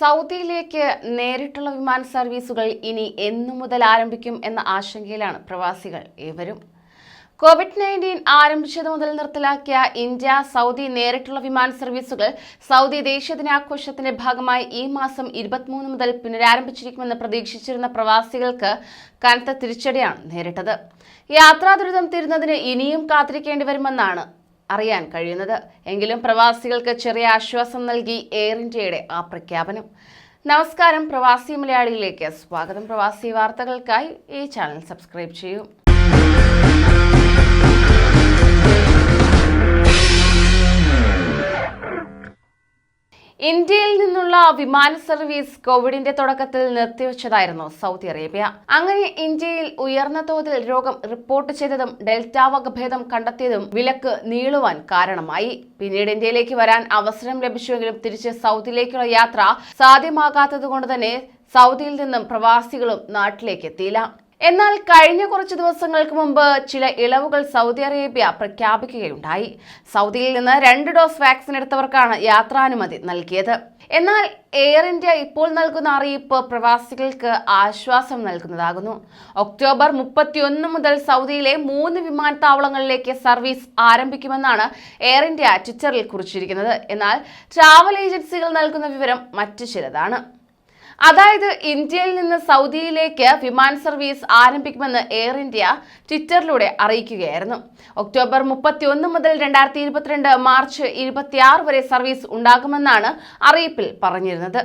സൗദിയിലേക്ക് നേരിട്ടുള്ള വിമാന സർവീസുകൾ ഇനി എന്നു മുതൽ ആരംഭിക്കും എന്ന ആശങ്കയിലാണ് പ്രവാസികൾ ഏവരും. കോവിഡ് നയന്റീൻ ആരംഭിച്ചത് മുതൽ നിർത്തലാക്കിയ ഇന്ത്യ സൗദി നേരിട്ടുള്ള വിമാന സർവീസുകൾ സൗദി ദേശീയ ദിനാഘോഷത്തിന്റെ ഭാഗമായി ഈ മാസം ഇരുപത്തിമൂന്ന് മുതൽ പുനരാരംഭിച്ചിരിക്കുമെന്ന് പ്രതീക്ഷിച്ചിരുന്ന പ്രവാസികൾക്ക് കനത്ത തിരിച്ചടിയാണ് നേരിട്ടത്. യാത്രാ ദുരിതം തീരുന്നതിന് ഇനിയും കാത്തിരിക്കേണ്ടി വരുമെന്നാണ് അറിയാൻ കഴിയുന്നത്. എങ്കിലും പ്രവാസികൾക്ക് ചെറിയ ആശ്വാസം നൽകി എയർ ഇന്ത്യയുടെ ആ പ്രഖ്യാപനം. നമസ്കാരം പ്രവാസി മലയാളിയിലേക്ക്. സ്വാഗതം പ്രവാസി വാർത്തകൾക്കായി ഈ ചാനൽ സബ്സ്ക്രൈബ് ചെയ്യൂ. ഇന്ത്യയിൽ നിന്നുള്ള വിമാന സർവീസ് കോവിഡിന്റെ തുടക്കത്തിൽ നിർത്തിവെച്ചതായിരുന്നു സൗദി അറേബ്യ. അങ്ങനെ ഇന്ത്യയിൽ ഉയർന്ന തോതിൽ രോഗം റിപ്പോർട്ട് ചെയ്തതും ഡെൽറ്റ വകഭേദം കണ്ടെത്തിയതും വിലക്ക് നീളുവാൻ കാരണമായി. പിന്നീട് ഇന്ത്യയിലേക്ക് വരാൻ അവസരം ലഭിച്ചുവെങ്കിലും തിരിച്ച് സൗദിയിലേക്കുള്ള യാത്ര സാധ്യമാകാത്തതുകൊണ്ട് തന്നെ സൗദിയിൽ നിന്നും പ്രവാസികളും നാട്ടിലേക്ക് എത്തിയില്ല. എന്നാൽ കഴിഞ്ഞ കുറച്ച് ദിവസങ്ങൾക്ക് മുമ്പ് ചില ഇളവുകൾ സൗദി അറേബ്യ പ്രഖ്യാപിക്കുകയുണ്ടായി. സൗദിയിൽ നിന്ന് രണ്ട് ഡോസ് വാക്സിൻ എടുത്തവർക്കാണ് യാത്രാനുമതി നൽകിയത്. എന്നാൽ എയർ ഇന്ത്യ ഇപ്പോൾ നൽകുന്ന അറിയിപ്പ് പ്രവാസികൾക്ക് ആശ്വാസം നൽകുന്നതാകുന്നു. ഒക്ടോബർ മുപ്പത്തിയൊന്ന് മുതൽ സൗദിയിലെ മൂന്ന് വിമാനത്താവളങ്ങളിലേക്ക് സർവീസ് ആരംഭിക്കുമെന്നാണ് എയർ ഇന്ത്യ ട്വിറ്ററിൽ കുറിച്ചിരിക്കുന്നത്. എന്നാൽ ട്രാവൽ ഏജൻസികൾ നൽകുന്ന വിവരം മറ്റു ചിലതാണ്. അതായത് ഇന്ത്യയിൽ നിന്ന് സൗദിയിലേക്ക് വിമാന സർവീസ് ആരംഭിക്കുമെന്ന് എയർ ഇന്ത്യ ട്വിറ്ററിലൂടെ അറിയിക്കുകയായിരുന്നു. ഒക്ടോബർ മുപ്പത്തി ഒന്ന് മുതൽ രണ്ടായിരത്തി ഇരുപത്തിരണ്ട് മാർച്ച് ഇരുപത്തിയാറ് വരെ സർവീസ് ഉണ്ടാകുമെന്നാണ് അറിയിപ്പിൽ പറഞ്ഞിരുന്നത്.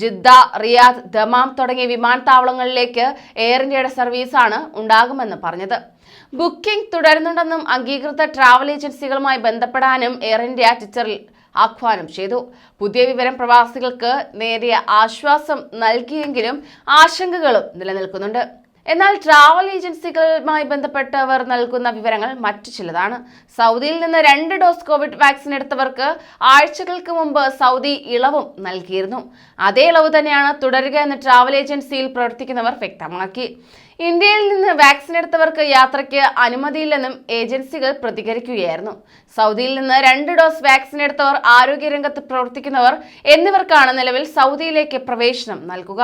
ജിദ്ദ റിയാദ് ദമാം തുടങ്ങിയ വിമാനത്താവളങ്ങളിലേക്ക് എയർ ഇന്ത്യയുടെ സർവീസാണ് ഉണ്ടാകുമെന്ന് പറഞ്ഞത്. ബുക്കിംഗ് തുടരുന്നുണ്ടെന്നും അംഗീകൃത ട്രാവൽ ഏജൻസികളുമായി ബന്ധപ്പെടാനും എയർ ഇന്ത്യ ട്വിറ്ററിൽ ആഹ്വാനം ചെയ്തു. പുതിയ വിവരം പ്രവാസികൾക്ക് നേരിയ ആശ്വാസം നൽകിയെങ്കിലും ആശങ്കകളും നിലനിൽക്കുന്നുണ്ട്. എന്നാൽ ട്രാവൽ ഏജൻസികളുമായി ബന്ധപ്പെട്ടവർ നൽകുന്ന വിവരങ്ങൾ മറ്റു ചിലതാണ്. സൗദിയിൽ നിന്ന് രണ്ട് ഡോസ് കോവിഡ് വാക്സിൻ എടുത്തവർക്ക് ആഴ്ചകൾക്ക് മുമ്പ് സൗദി ഇളവും നൽകിയിരുന്നു. അതേ ഇളവ് തന്നെയാണ് തുടരുക എന്ന് ട്രാവൽ ഏജൻസിയിൽ പ്രവർത്തിക്കുന്നവർ വ്യക്തമാക്കി. ഇന്ത്യയിൽ നിന്ന് വാക്സിൻ എടുത്തവർക്ക് യാത്രയ്ക്ക് അനുമതിയില്ലെന്നും ഏജൻസികൾ പ്രതികരിക്കുകയായിരുന്നു. സൗദിയിൽ നിന്ന് രണ്ട് ഡോസ് വാക്സിൻ എടുത്തവർ ആരോഗ്യരംഗത്ത് പ്രവർത്തിക്കുന്നവർ എന്നിവർക്കാണ് നിലവിൽ സൗദിയിലേക്ക് പ്രവേശനം നൽകുക.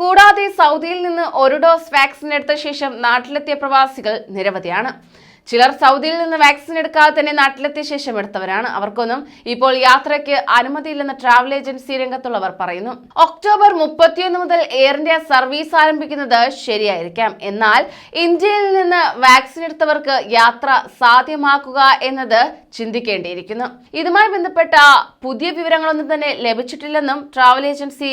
കൂടാതെ സൗദിയിൽ നിന്ന് ഒരു ഡോസ് വാക്സിൻ എടുത്ത ശേഷം നാട്ടിലെത്തിയ പ്രവാസികൾ നിരവധിയാണ്. ചിലർ സൗദിയിൽ നിന്ന് വാക്സിൻ എടുക്കാതെ തന്നെ നാട്ടിലെത്തിയ ശേഷം എടുത്തവരാണ്. അവർക്കൊന്നും ഇപ്പോൾ യാത്രയ്ക്ക് അനുമതിയില്ലെന്ന് ട്രാവൽ ഏജൻസി രംഗത്തുള്ളവർ പറയുന്നു. ഒക്ടോബർ മുപ്പത്തിയൊന്ന് മുതൽ എയർ ഇന്ത്യ സർവീസ് ആരംഭിക്കുന്നത് ശരിയായിരിക്കാം. എന്നാൽ ഇന്ത്യയിൽ നിന്ന് വാക്സിൻ എടുത്തവർക്ക് യാത്ര സാധ്യമാക്കുക എന്നത് ചിന്തിക്കേണ്ടിയിരിക്കുന്നു. ഇതുമായി ബന്ധപ്പെട്ട പുതിയ വിവരങ്ങളൊന്നും തന്നെ ലഭിച്ചിട്ടില്ലെന്നും ട്രാവൽ ഏജൻസി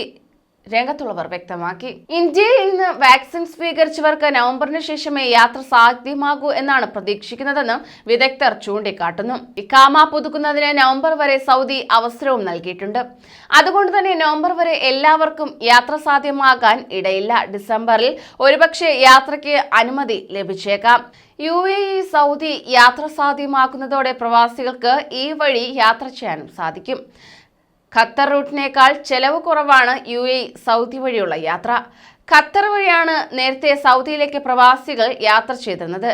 രംഗത്തുള്ളവർ വ്യക്തമാക്കി. ഇന്ത്യയിൽ നിന്ന് വാക്സിൻ സ്വീകരിച്ചവർക്ക് നവംബറിന് ശേഷമേ യാത്ര സാധ്യമാകൂ എന്നാണ് പ്രതീക്ഷിക്കുന്നതെന്നും വിദഗ്ധർ ചൂണ്ടിക്കാട്ടുന്നു. ഇക്കാമ പുതുക്കുന്നതിന് നവംബർ വരെ സൗദി അവസരവും നൽകിയിട്ടുണ്ട്. അതുകൊണ്ട് തന്നെ നവംബർ വരെ എല്ലാവർക്കും യാത്ര സാധ്യമാകാൻ ഇടയില്ല. ഡിസംബറിൽ ഒരുപക്ഷെ യാത്രയ്ക്ക് അനുമതി ലഭിച്ചേക്കാം. യു എ ഇ സൗദി യാത്ര സാധ്യമാക്കുന്നതോടെ പ്രവാസികൾക്ക് ഈ വഴി യാത്ര ചെയ്യാനും സാധിക്കും. ഖത്തർ റൂട്ടിനേക്കാൾ ചെലവ് കുറവാണ് യു എ സൗദി വഴിയുള്ള യാത്ര. ഖത്തർ വഴിയാണ് നേരത്തെ സൗദിയിലേക്ക് പ്രവാസികൾ യാത്ര ചെയ്തിരുന്നത്.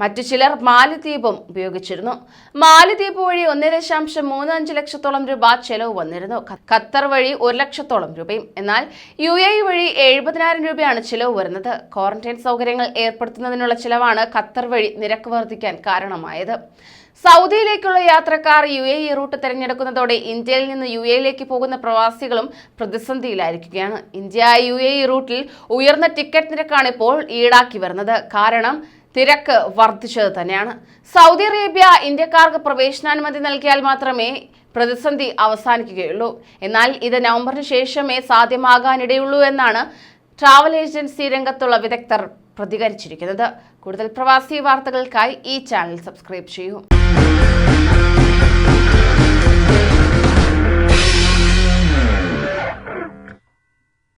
മറ്റു ചിലർ മാലിദ്വീപും ഉപയോഗിച്ചിരുന്നു. മാലിദ്വീപ് വഴി ഒന്ന് ദശാംശം മൂന്ന് അഞ്ച് ലക്ഷത്തോളം രൂപ ചെലവ് വന്നിരുന്നു. ഖത്തർ വഴി ഒരു ലക്ഷത്തോളം രൂപയും. എന്നാൽ യു എ വഴി എഴുപതിനായിരം രൂപയാണ് ചിലവ് വരുന്നത്. ക്വാറന്റൈൻ സൗകര്യങ്ങൾ ഏർപ്പെടുത്തുന്നതിനുള്ള ചിലവാണ് ഖത്തർ വഴി നിരക്ക് വർദ്ധിക്കാൻ കാരണമായത്. സൗദിയിലേക്കുള്ള യാത്രക്കാർ യു എ ഇ റൂട്ട് തിരഞ്ഞെടുക്കുന്നതോടെ ഇന്ത്യയിൽ നിന്ന് യു എയിലേക്ക് പോകുന്ന പ്രവാസികളും പ്രതിസന്ധിയിലായിരിക്കുകയാണ്. ഇന്ത്യ യു എ ഇ റൂട്ടിൽ ഉയർന്ന ടിക്കറ്റ് നിരക്കാണ് ഇപ്പോൾ ഈടാക്കി വരുന്നത്. കാരണം തിരക്ക് വർദ്ധിച്ചത് തന്നെയാണ്. സൗദി അറേബ്യ ഇന്ത്യക്കാർക്ക് പ്രവേശനാനുമതി നൽകിയാൽ മാത്രമേ പ്രതിസന്ധി അവസാനിക്കുകയുള്ളൂ. എന്നാൽ ഇത് നവംബറിന് ശേഷമേ സാധ്യമാകാനിടയുള്ളൂ എന്നാണ് ട്രാവൽ ഏജൻസി രംഗത്തുള്ള വിദഗ്ധർ പ്രതികരിച്ചിരിക്കുന്നത്. കൂടുതൽ പ്രവാസി വാർത്തകൾക്കായി ഈ ചാനൽ സബ്സ്ക്രൈബ് ചെയ്യൂ.